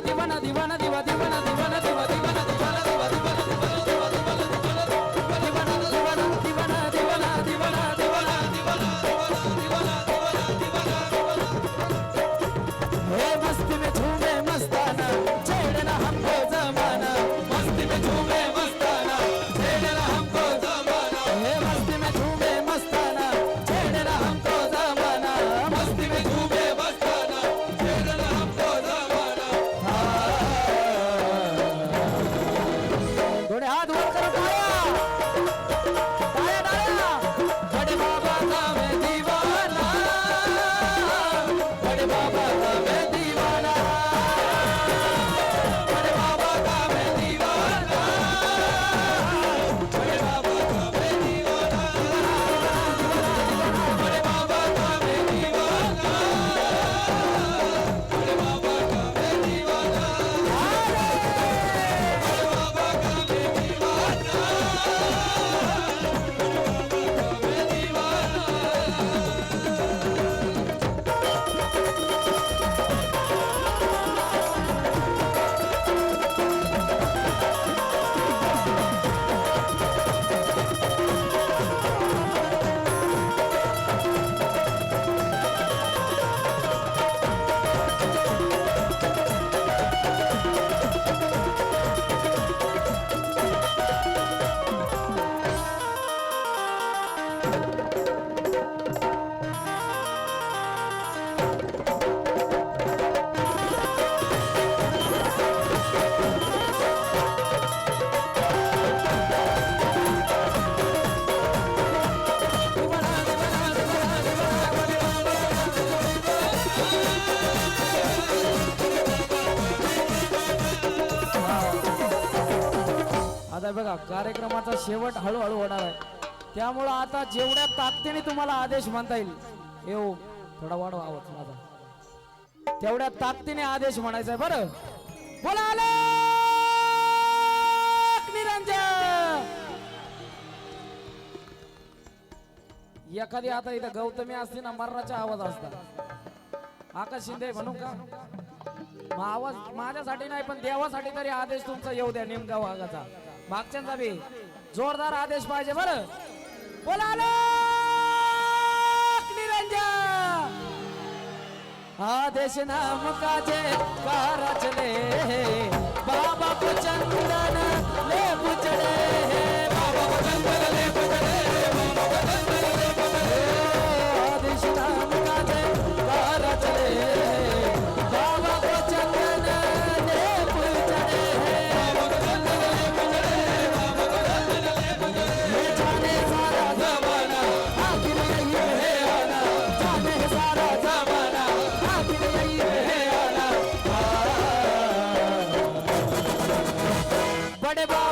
diva, divana, divana, diva, divana, divana, diva, divana, divana, divana, divana. आता बघा कार्यक्रमाचा शेवट हळूहळू होणार आहे. त्यामुळं आता जेवढ्या ताकदीने तुम्हाला आदेश म्हणता येईल येऊ हो, थोडा वाढवा आवाज माझा. तेवढ्या ताकदीने आदेश म्हणायचा आहे. बरं. बोला आले! निरंजन! एखादी आता इथं गौतमी असते ना मरणाचा आवाज असतात. आकाश शिंदे म्हणू का? आवाज माझ्यासाठी नाही पण देवासाठी तरी आदेश तुमचा येऊ द्या नेमका वाघाचा. मागच्यांचा बी. जोरदार आदेश पाहिजे बर. बोला निरंजन. आदेश नाम काजे कार பாடுபா